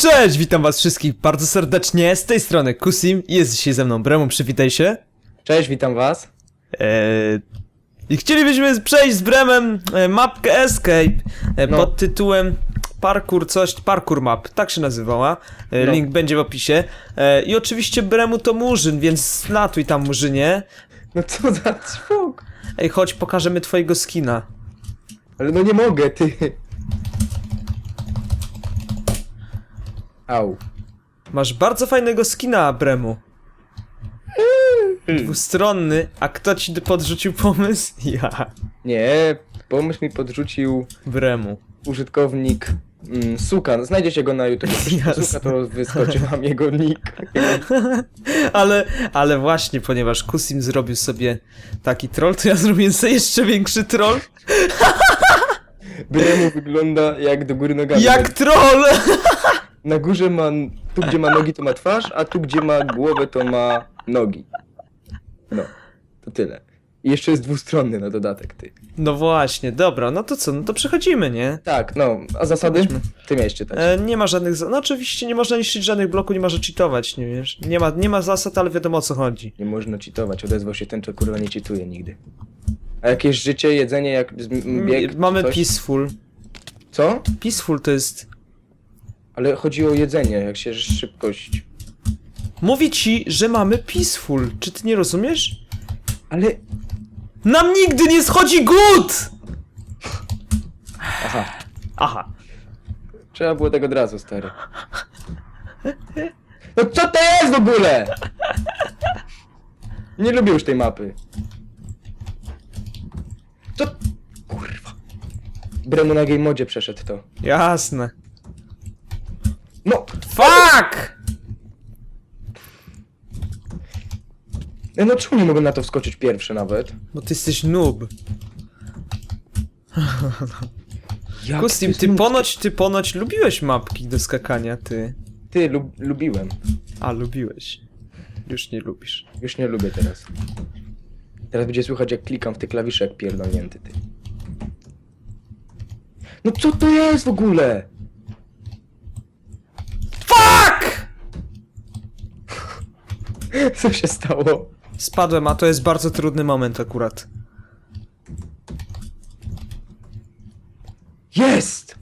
Cześć, witam was wszystkich bardzo serdecznie, z tej strony Kusim i jest dzisiaj ze mną Bremu, przywitaj się. Cześć, witam was. Eee, I chcielibyśmy przejść z Bremem e, mapkę Escape e, No. pod tytułem Parkour coś, Parkour Map, tak się nazywała. E, No. Link będzie w opisie. E, I oczywiście Bremu to Murzyn, więc latuj tam Murzynie. No co za czwok. Ej, chodź, pokażemy twojego skina. Ale no nie mogę, ty. Au. Masz bardzo fajnego skina, Bremu. Dwustronny, a kto ci podrzucił pomysł? Ja, Nie, pomysł mi podrzucił Bremu. użytkownik mm, Suka. Znajdziecie go na YouTube. Jasne. Suka to wyskoczy wam jego nick. Ale, ale właśnie, ponieważ Kusim zrobił sobie taki troll, to ja zrobiłem sobie jeszcze większy troll. Bremu wygląda jak do góry nogami. Jak troll! Na górze ma, tu gdzie ma nogi to ma twarz, a tu gdzie ma głowę to ma nogi. No, to tyle. I jeszcze jest dwustronny na dodatek, ty. No właśnie, dobra, no to co, no to przechodzimy, nie? Tak, no, a zasady? Ty miałeś czytać. E, nie ma żadnych, za- no oczywiście nie można niszczyć żadnych bloków, nie można cheatować, nie wiesz? Nie ma, nie ma zasad, ale wiadomo o co chodzi. Nie można cheatować, odezwał się ten, co kurwa nie cheatuje nigdy. A jakieś życie, jedzenie, jak z- m- bieg, Mamy coś? peaceful. Co? Peaceful to jest... Ale chodzi o jedzenie, jak się szybkość. Mówię ci, że mamy peaceful, czy ty nie rozumiesz? Ale... Nam nigdy nie schodzi good! Aha, Aha. trzeba było tego od razu, stary. No co to jest w ogóle? Nie lubię już tej mapy. Co? Kurwa. Bremu na game modzie przeszedł to. Jasne. No, Fuck! no czemu nie mogę na to wskoczyć pierwszy nawet? Bo ty jesteś noob. Jak Kustim, ty ponoć, ty ponoć lubiłeś mapki do skakania, ty. Ty, lub, lubiłem. A, lubiłeś. Już nie lubisz. Już nie lubię teraz. Teraz będzie słychać jak klikam w te klawisze jak pierdolnięty ty. No co to jest w ogóle? Fuck! Co się stało? Spadłem, a to jest bardzo trudny moment akurat. Jest!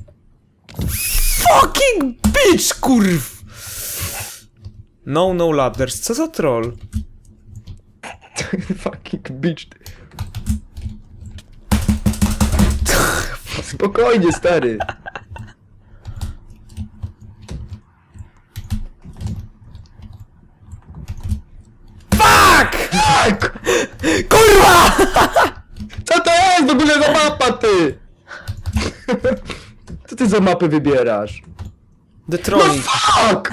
Fucking bitch, kurw! No, no ladders, co za troll? Fucking bitch. Spokojnie, stary. Fuck! Tak! Kurwa! Co to jest w ogóle za mapa, ty? Co ty za mapy wybierasz? The No trolling. fuck!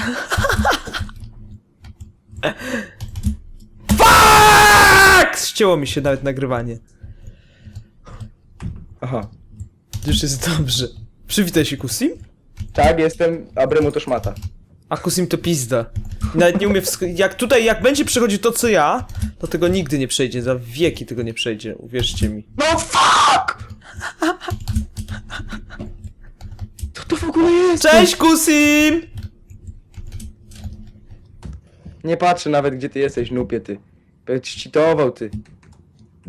Fuck! Ścięło mi się nawet nagrywanie. Aha. Już jest dobrze. Przywitaj się, Kusim. Tak, jestem, a Bremu to szmata. A Kusim to pizda. Nawet nie umie Jak tutaj, jak będzie przechodzić to co ja, to tego nigdy nie przejdzie. Za wieki tego nie przejdzie, uwierzcie mi. No fuck! Co to w ogóle jest? Cześć, Kusim! Nie patrzę nawet gdzie ty jesteś, nupie ty. Będę cheatował ty.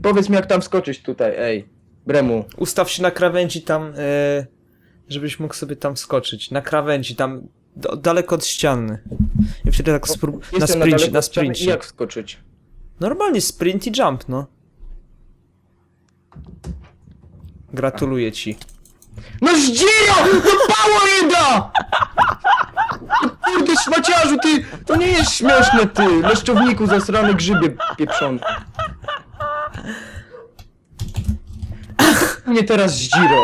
Powiedz mi jak tam skoczyć tutaj, ej. Bremu. Ustaw się na krawędzi tam, e, żebyś mógł sobie tam skoczyć. Na krawędzi, tam daleko od ściany. I wtedy tak sprób... Na sprincie, na sprincie. Jak wskoczyć? Normalnie sprint i jump, no. Gratuluję ci. No zdziro! To pało ryda! Kurde szmaciarzu, ty! To nie jest śmieszne, ty! Leszczowniku zasrany grzybie pieprzony. Mnie teraz zdziro.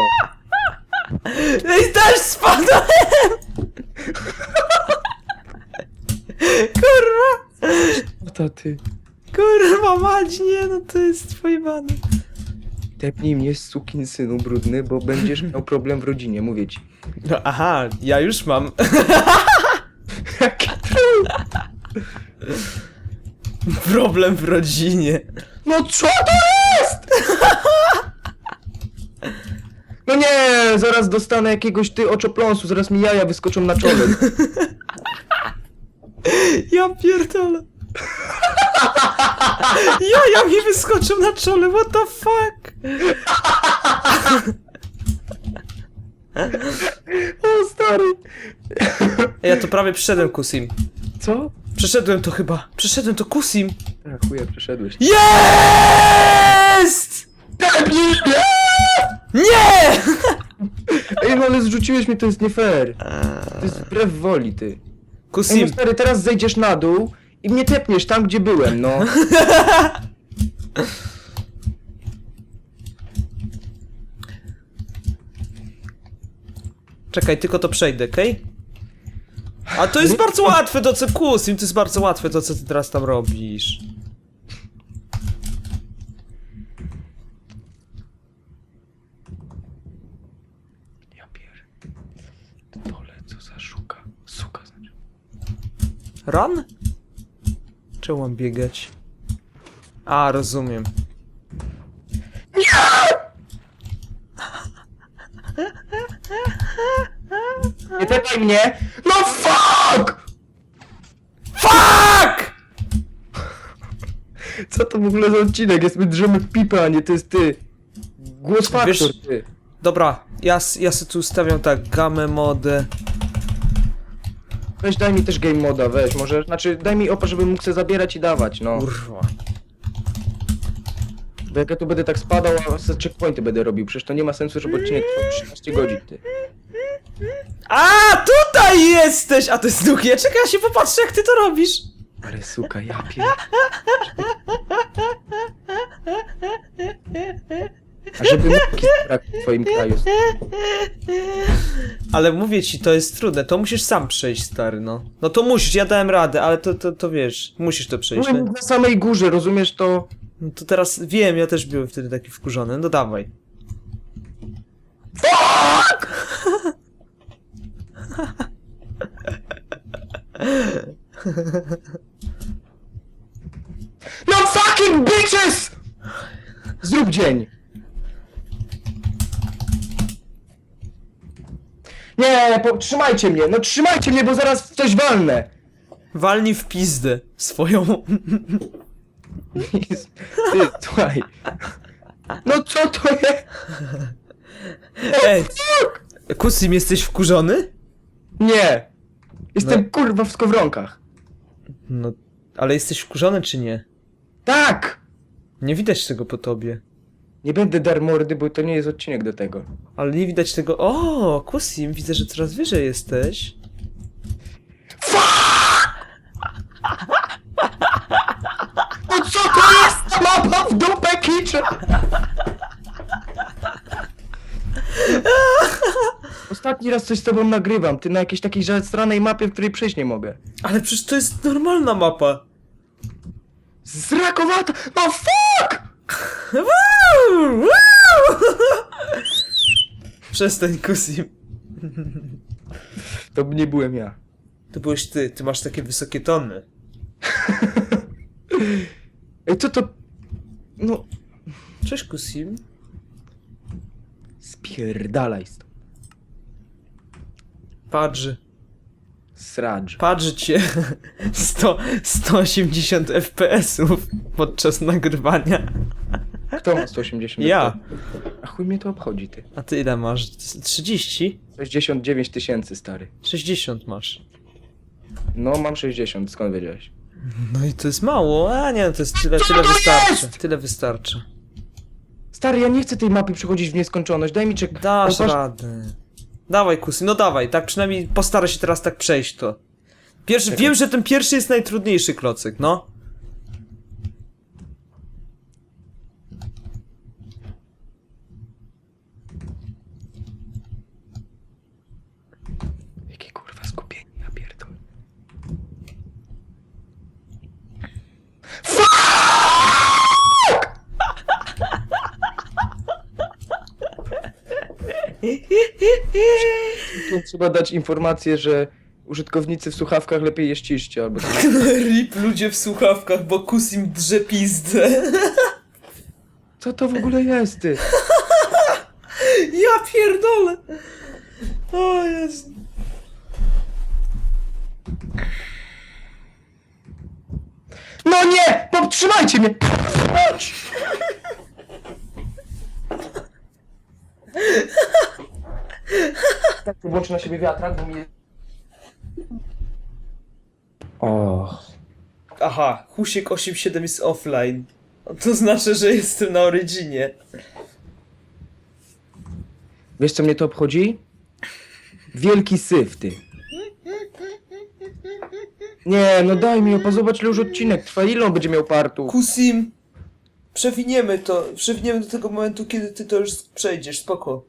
Ej, też spadłem! Kurwa! No to ty. Kurwa mać, nie no to jest pojebane. Tepnij mnie, sukin synu brudny, bo będziesz miał problem w rodzinie, mówię ci. No aha, ja już mam. Jaki! Problem w rodzinie. No co to jest?! No nie, zaraz dostanę jakiegoś ty oczopląsu, zaraz mi jaja wyskoczą na czole. Ja pierdolę. Jaja mi wyskoczył na czole, what the fuck? O stary. Ej, Ja to prawie przeszedłem Kusim. Co? Przeszedłem to chyba. Przeszedłem to Kusim. A chuja, przeszedłeś. Jest! Debil! Nie! Ej, no ale zrzuciłeś mnie, to jest nie fair. To jest wbrew woli, ty. Ej, no Kusim. stary, teraz zejdziesz na dół i mnie tepniesz tam, gdzie byłem, no. Czekaj, tylko to przejdę, okej? A to jest bardzo łatwe to co Kusim, to jest bardzo łatwe to co ty teraz tam robisz. Ja pier... Dole, co za szuka. Suka znaczy. Run? Czemu mam biegać? A, rozumiem. Nie tepaj mnie! No fuck! FUCK! Co to w ogóle za odcinek? Jest my drzemy w pipę, a nie to jest ty. Głos faktor, Wiesz- ty. Dobra, ja, s- ja sobie tu ustawiam tak, gamę modę. Weź daj mi też game moda, weź, może, znaczy daj mi opa, żebym mógł sobie zabierać i dawać, no. Kurwa. Bo jak ja tu będę tak spadał, a se checkpointy będę robił, przecież to nie ma sensu, żeby odcinek trwał 13 godzin, ty. A, tutaj jesteś! A to jest długie. Czekaj, ja się popatrzę, jak ty to robisz. Ale suka, ja pier... A żeby jakiś brak w twoim kraju. Ale mówię ci, to jest trudne, to musisz sam przejść, stary, no. No to musisz, ja dałem radę, ale to, to, to wiesz, musisz to przejść. Byłem No, na samej górze, rozumiesz to? no to teraz wiem, ja też byłem wtedy taki wkurzony, no dawaj. No fucking bitches! Zrób dzień. Nie, po, trzymajcie mnie, no trzymajcie mnie, bo zaraz w coś walnę. Walnij w pizdę swoją. Ty, słuchaj. No co to jest? Ej, Kusim, jesteś wkurzony? Nie. Jestem No. kurwa w skowronkach. No, ale jesteś wkurzony czy nie? Tak! Nie widać tego po tobie. Nie będę dar mordy, bo to nie jest odcinek do tego. Ale nie widać tego. O, Kusim, widzę, że coraz wyżej jesteś. No co to jest ta mapa w dupę kicze? Ostatni raz coś z tobą nagrywam, ty na jakiejś takiej stranej mapie, w której przejść nie mogę. Ale przecież to jest normalna mapa. Zrakowata! No fuck! Przestań, Kusim. To nie byłem ja. To byłeś ty, ty masz takie wysokie tony. Ej, co to... No... Cześć, Kusim. Spierdalaj stąd. Patrz, Sradż. patrz cię. 100, 180 FPS-ów podczas nagrywania. Kto ma 180? Ja. A chuj mnie to obchodzi, ty. A ty ile masz? 30? 69 tysięcy, stary. 60 masz. No, mam 60, skąd wiedziałeś? No i to jest mało. A nie, to jest tyle, tyle wystarczy. Tyle wystarczy. Stary, ja nie chcę tej mapy przechodzić w nieskończoność, daj mi czek... Dasz radę. Dawaj, Kusy, no dawaj, tak przynajmniej postaraj się teraz tak przejść to. Pierwszy, wiem, że ten pierwszy jest najtrudniejszy klocyk, no. Jakie kurwa skupienie, ja pierdolę. Tu trzeba dać informację, że użytkownicy w słuchawkach lepiej je ściszcie, albo coś. Rip ludzie w słuchawkach, bo Kusim drze pizdę. Co to w ogóle jest, ty? Ja Ja pierdolę! O Jezu. No nie! Powstrzymajcie mnie! Chodź! Tak, włączę na siebie wiatrak, bo mi... O, Aha, Husiek 87 jest offline. To znaczy, że jestem na Originie. Wiesz co mnie to obchodzi? Wielki syf, ty. Nie, no daj mi, opa, zobacz ile już odcinek trwa, ile on będzie miał partu? Kusim, przewiniemy to. Przewiniemy do tego momentu, kiedy ty to już przejdziesz. Spoko.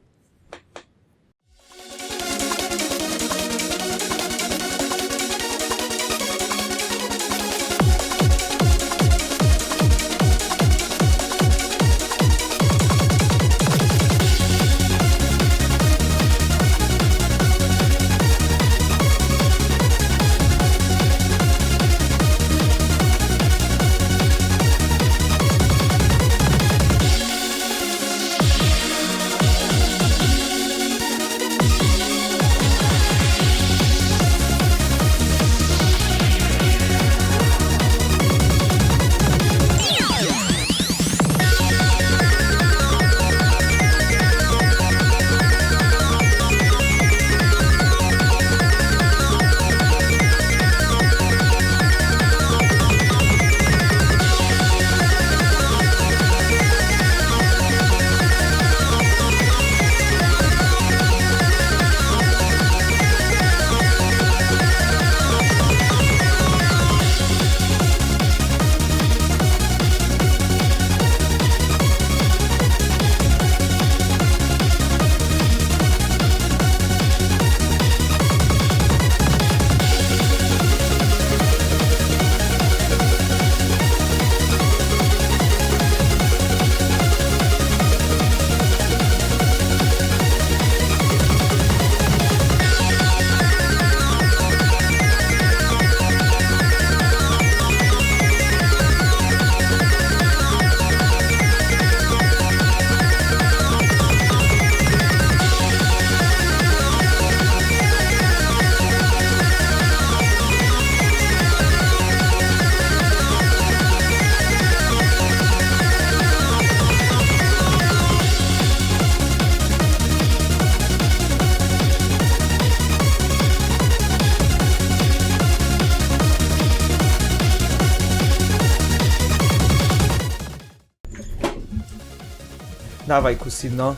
Dawaj, Kusim, no.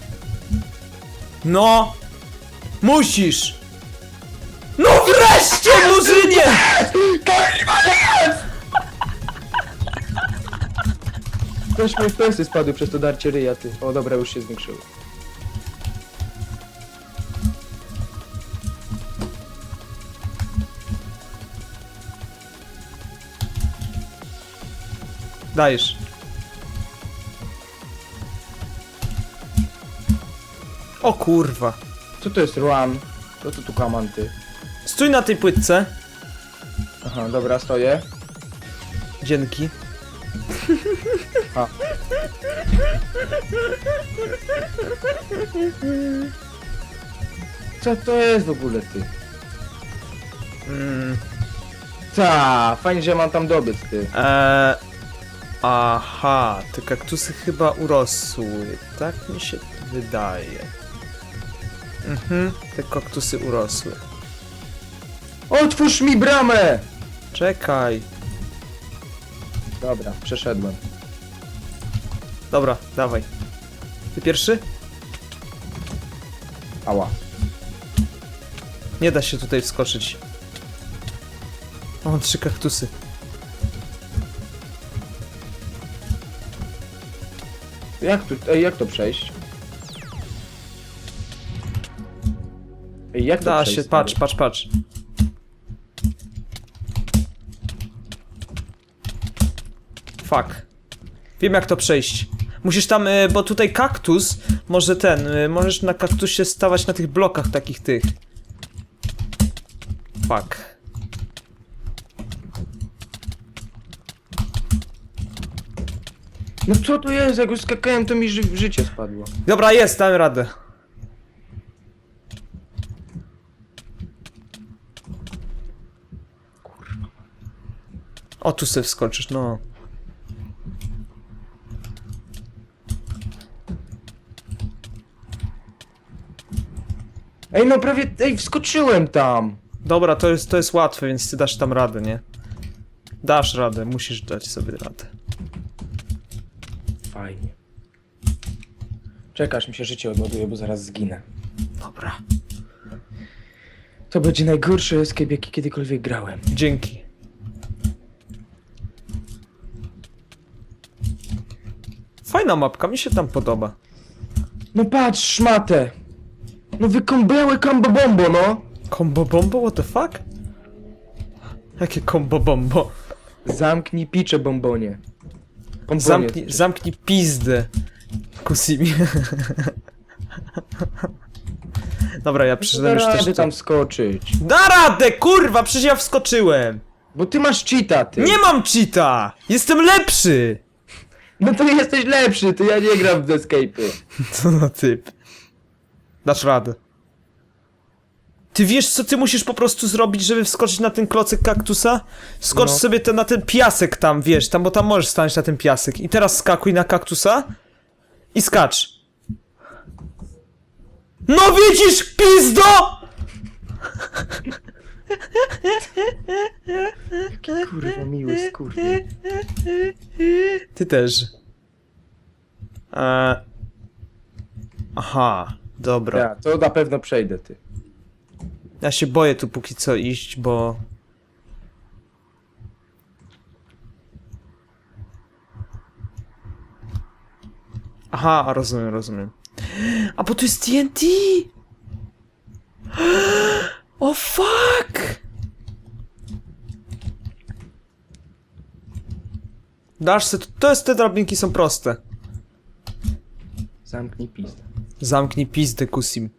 No! Musisz! No wreszcie, murzynie! Też mi FPS-y spadły przez to darcie ryja, ty. O dobra, już się zwiększyły. Dajesz. O kurwa. Co to jest RAM? Co to tu kamanty? Stój na tej płytce. Aha, dobra, stoję. Dzięki. A. Co to jest w ogóle, ty? Mm, Ta, fajnie, że mam tam dobyt, ty. eee, aha, te kaktusy chyba urosły. Tak mi się wydaje. Mhm, te kaktusy urosły. Otwórz mi bramę! Czekaj. Dobra, przeszedłem. Dobra, dawaj. Ty pierwszy? Ała. Nie da się tutaj wskoczyć. Mam trzy kaktusy. Jak tu, ej, jak to przejść? Jak to Da przejść? się, stary? patrz, patrz, patrz. Fuck. Wiem jak to przejść. Musisz tam, y, bo tutaj kaktus, może ten, y, możesz na kaktusie stawać na tych blokach takich tych. Fuck. No co to jest? Jak już skakałem, to mi ży życie spadło. Dobra, jest, dałem radę. O, tu sobie wskoczysz, no. Ej, no prawie, ej, wskoczyłem tam. Dobra, to jest, to jest łatwe, więc ty dasz tam radę, nie? Dasz radę, musisz dać sobie radę. Fajnie. Czekasz, mi się życie odładuje, bo zaraz zginę. Dobra. To będzie najgorszy escape, jaki kiedykolwiek grałem. Dzięki. Fajna mapka, mi się tam podoba. No patrz, szmatę! No wykąbełe combo bombo, no! Combo bombo, what the fuck? Jakie combo bombo? Zamknij picze, bombonie. Bombonie. Zamknij, zamknij pizdę. Kusimi. Dobra, ja przeczytam już Rady też tam skoczyć. Da radę, kurwa, przecież ja wskoczyłem. Bo ty masz cheata, ty. Nie mam cheata! Jestem lepszy! No to jesteś lepszy, to ja nie gram w escape'y. Co za typ. Dasz radę. Ty wiesz, co ty musisz po prostu zrobić, żeby wskoczyć na ten klocek kaktusa? Skocz No. sobie te, na ten piasek tam, wiesz, tam, bo tam możesz stanąć na ten piasek. I teraz skakuj na kaktusa i skacz. No widzisz, pizdo! Kurwa, miły skurwy. Ty też. Eee... Aha, dobra. Ja, to na pewno przejdę, ty. Ja się boję tu póki co iść, bo... Aha, rozumiem, rozumiem. A bo to jest TNT! O fuck! Dasz se, to jest, te drabinki są proste. Zamknij pizdę. Zamknij pizdę, Kusim.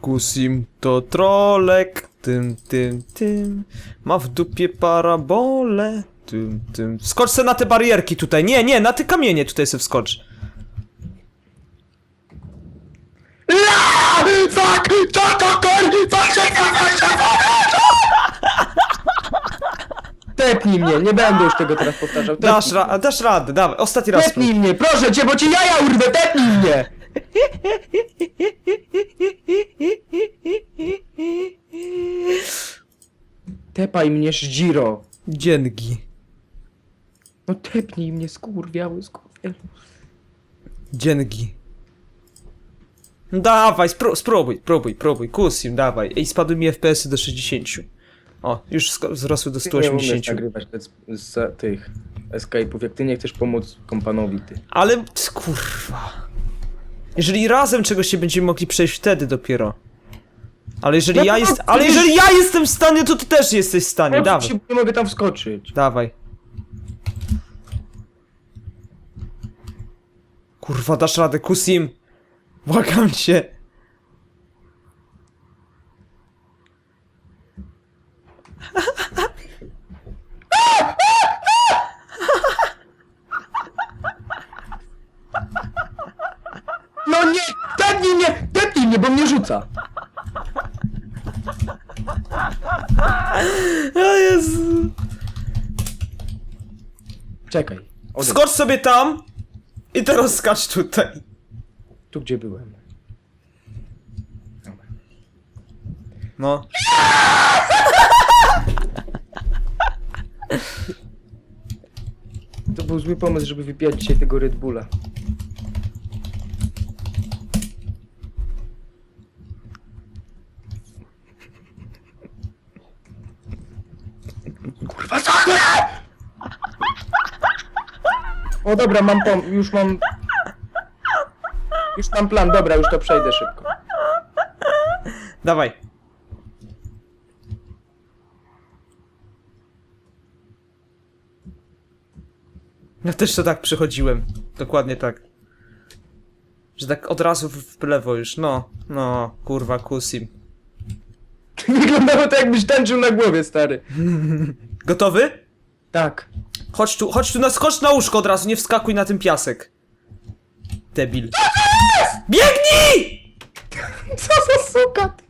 Kusim to trolek, tym, tym, tym. Ma w dupie parabole, tym, tym. Skocz se na te barierki tutaj. Nie, nie, na te kamienie tutaj se wskocz. Fuck! To to kor! Tepnij mnie, nie będę już tego teraz powtarzał. Tepnij, Dasz, ra dasz radę, dawaj, ostatni raz. tepnij mnie, proszę cię, bo ci jaja urwę, tepnij mnie! Tepaj mnie, Żdziro. Dzięki. No tepnij mnie, skurwiały, skurwiały. Dzięki. Dawaj, spró spróbuj, próbuj, próbuj, Kusim, dawaj. Ej, spadły mi FPS-y do 60. O, już wzrosły do Ty nie umiesz 180. nagrywać te, z tych escape'ów, jak ty nie chcesz pomóc kompanowi, ty. Ale, kurwa. Jeżeli razem czegoś się będziemy mogli przejść wtedy dopiero. Ale jeżeli No ja jest, ale jeżeli ja jestem w stanie, to ty też jesteś w stanie, Ja dawaj. się nie mogę tam wskoczyć. Dawaj. Kurwa, dasz radę, Kusim. Błagam cię. No nie! Tepnij mnie! Tepnij mnie, bo mnie rzuca! O Jezu. Czekaj. Odejdź. Skocz sobie tam i teraz skacz tutaj. Tu, gdzie byłem. Dobra. No. To był zły pomysł, żeby wypijać dzisiaj tego Red Bulla. Kurwa, co? O dobra, mam pom... już mam... Już mam plan, dobra, już to przejdę szybko. Dawaj. Ja też to tak przechodziłem. Dokładnie tak. Że tak od razu w, w lewo już. No, no, kurwa, kusim. Wyglądało to jakbyś tańczył na głowie, stary. Gotowy? Tak. Chodź tu, chodź tu, na, skocz na łóżko od razu, nie wskakuj na ten piasek. Debil. Biegnij! Co za suka? ty?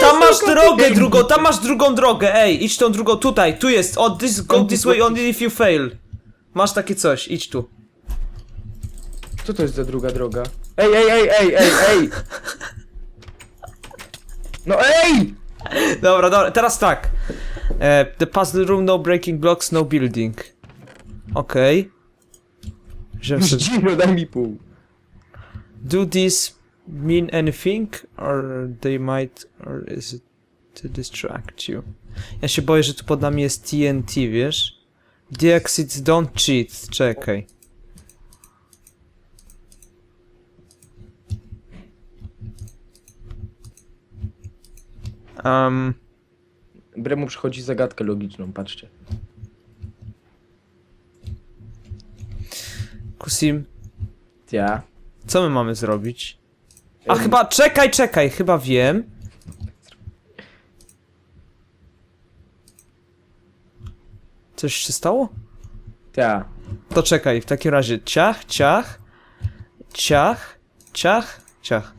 Tam masz drogę drugą, tam masz drugą drogę, ej, idź tą drugą, tutaj, tu jest, o, this, go this way only if you fail. Masz takie coś, idź tu. Co to jest za druga droga? Ej, ej, ej, ej, ej, ej! No ej! Dobra, dobra, teraz tak. E, the puzzle room, no breaking blocks, no building. Okej. Okay. Dzino, daj mi pół. Do this mean anything? Or they might... Or is it to distract you? Ja się boję, że tu pod nami jest TNT, wiesz? The exits don't cheat. Czekaj. Um, Bremu przychodzi zagadkę logiczną, patrzcie. Kusim, Ja. Co my mamy zrobić? A chyba, czekaj, czekaj, chyba wiem. Coś się stało? Ja. To czekaj, w takim razie ciach, ciach, ciach, ciach, ciach.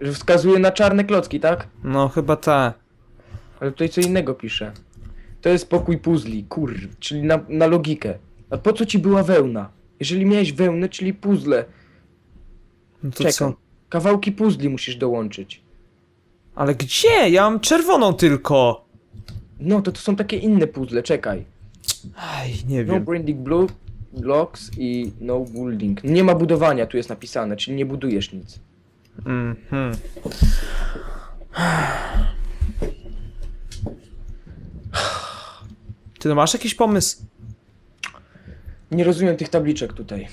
Że wskazuje na czarne klocki, tak? No chyba ta. Ale tutaj co innego pisze. To jest pokój puzli, kur, czyli na, na logikę. A po co ci była wełna? Jeżeli miałeś wełnę, czyli puzzle, No to czekaj. co? Kawałki puzli musisz dołączyć. Ale gdzie? Ja mam czerwoną tylko. No, to to są takie inne puzzle, czekaj. Aj, nie No wiem. branding blue, blocks i no building. Nie ma budowania, tu jest napisane, czyli nie budujesz nic. Mhm. Ty no masz jakiś pomysł? Nie rozumiem tych tabliczek tutaj.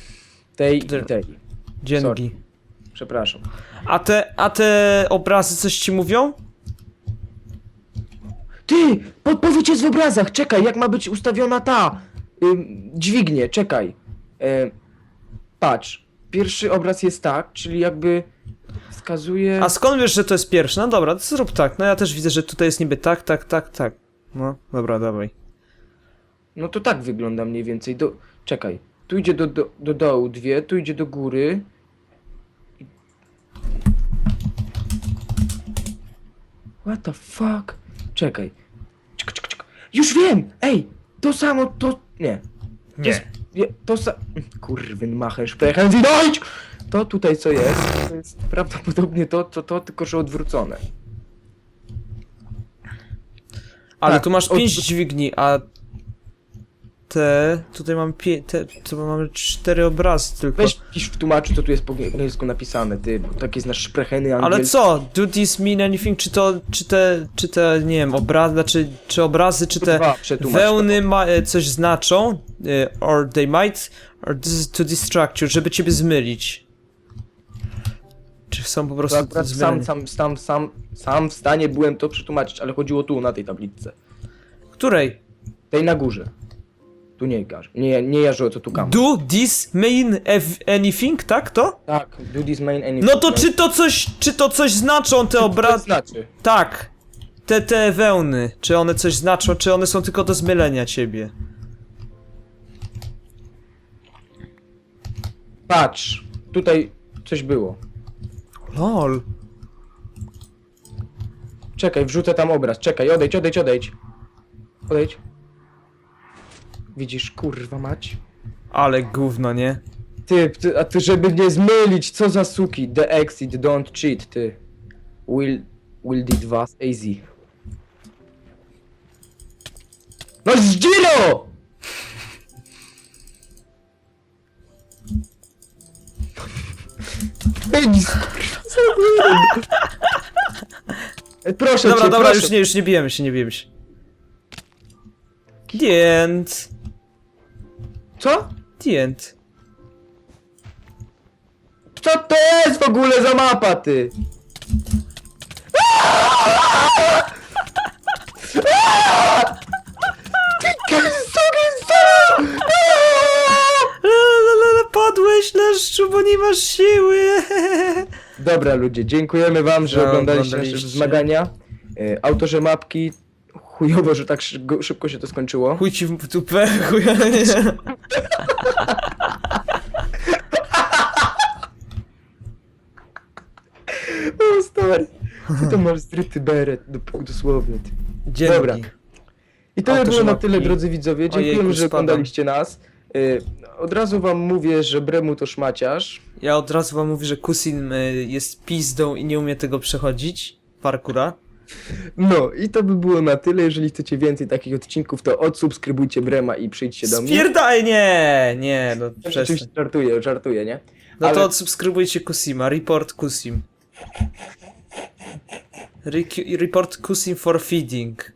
Tej i tej. Dzięki. Przepraszam. A te, a te obrazy coś ci mówią? Ty! Podpowiedź jest w obrazach, czekaj, jak ma być ustawiona ta ym, dźwignie, czekaj. E, patrz, pierwszy obraz jest tak, czyli jakby wskazuje... A skąd wiesz, że to jest pierwszy? No dobra, to zrób tak. No ja też widzę, że tutaj jest niby tak, tak, tak, tak. No, dobra, dawaj. No to tak wygląda mniej więcej. Do... Czekaj, tu idzie do, do, do dołu dwie, tu idzie do góry. What the fuck? Czekaj. Czek, czek, czek. Już wiem! Ej! To samo, to... Nie. To jest, nie, to sa... Kurwyn machen sprechen Sie Deutsch! To tutaj co jest, to jest prawdopodobnie to, to, to, tylko że odwrócone. Ale Tak, tu masz od- pięć dźwigni, a te... Tutaj mam pie... Te, tu mamy cztery obrazy tylko. Weź pisz w tłumaczu, co tu jest po angielsku napisane, ty, bo takie znasz szprecheny Ale angielskie. co? Do this mean anything? Czy to, czy te, czy te, nie wiem, obrazy, znaczy, czy obrazy, czy te Dwa, przetłumacz wełny ma, e, coś znaczą? E, Or they might, or this is to distract you, żeby ciebie zmylić. Czy są po To prostu akurat sam, sam, sam, sam, sam w stanie byłem to przetłumaczyć, ale chodziło tu, na tej tabliczce. Której? Tej na górze. Tu nie gaż. Nie, nie jarzyło, co tu kam. Do this mean ev- anything, tak to? Tak, do this main anything. No to czy to coś, czy to coś znaczą te To obrazy? znaczy. Tak. Te, te wełny, czy one coś znaczą, czy one są tylko do zmylenia ciebie? Patrz, tutaj coś było. Lol. Czekaj, wrzucę tam obraz. Czekaj, odejdź, odejdź, odejdź. Odejdź. Widzisz, kurwa mać. Ale gówno, nie? Ty, ty, a ty, żeby nie zmylić, co za suki. The exit, don't cheat, ty. Will, will did was easy. No skurwa, Proszę Dobra, cię, dobra, proszę. już nie, już nie bijemy się, nie bijemy się. End. Co? The end. Co to jest w ogóle za mapa, ty? Padłeś, leszczu, bo nie masz siły. Dobra ludzie, dziękujemy wam, że No, oglądaliście nasze oglądaliście. zmagania. E, Autorzy mapki, chujowo, że tak szybko, szybko się to skończyło. Chuj ci w dupę, chuj, ale nie. O, stary. Ty to masz zryty beret, do- dosłownie. Ty. Dzięki. Dobra. I to Otóż było na tyle, drodzy widzowie. Dziękujemy, Ojejku, że spadam. oglądaliście nas. Y, Od razu wam mówię, że Bremu to szmaciarz. Ja od razu wam mówię, że Kusin y, jest pizdą i nie umie tego przechodzić. Parkura. No i to by było na tyle. Jeżeli chcecie więcej takich odcinków, to odsubskrybujcie Brema i przyjdźcie do mnie. Spierdaj, nie, nie, no przestań. Oczywiście żartuję, żartuję, nie? No to ale- odsubskrybujcie Kusima, report Kusim. Re- report Kusim for feeding.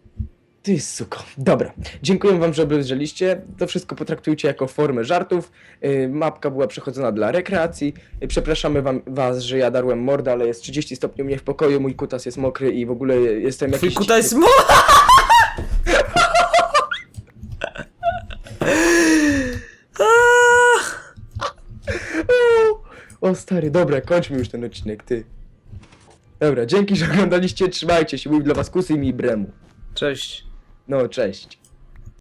Ty suko. Dobra. Dziękuję wam, że obejrzeliście. To wszystko potraktujcie jako formę żartów. Yy, mapka była przechodzona dla rekreacji. Yy, przepraszamy wam, was, że ja darłem mordę, ale jest 30 stopni u mnie w pokoju, mój kutas jest mokry i w ogóle jestem Twój jakiś... kuta jest mo... O stary, dobra, kończmy już ten odcinek, ty. Dobra, dzięki, że oglądaliście, trzymajcie się, mówił dla was Kusy i Bremu. Cześć. No, cześć.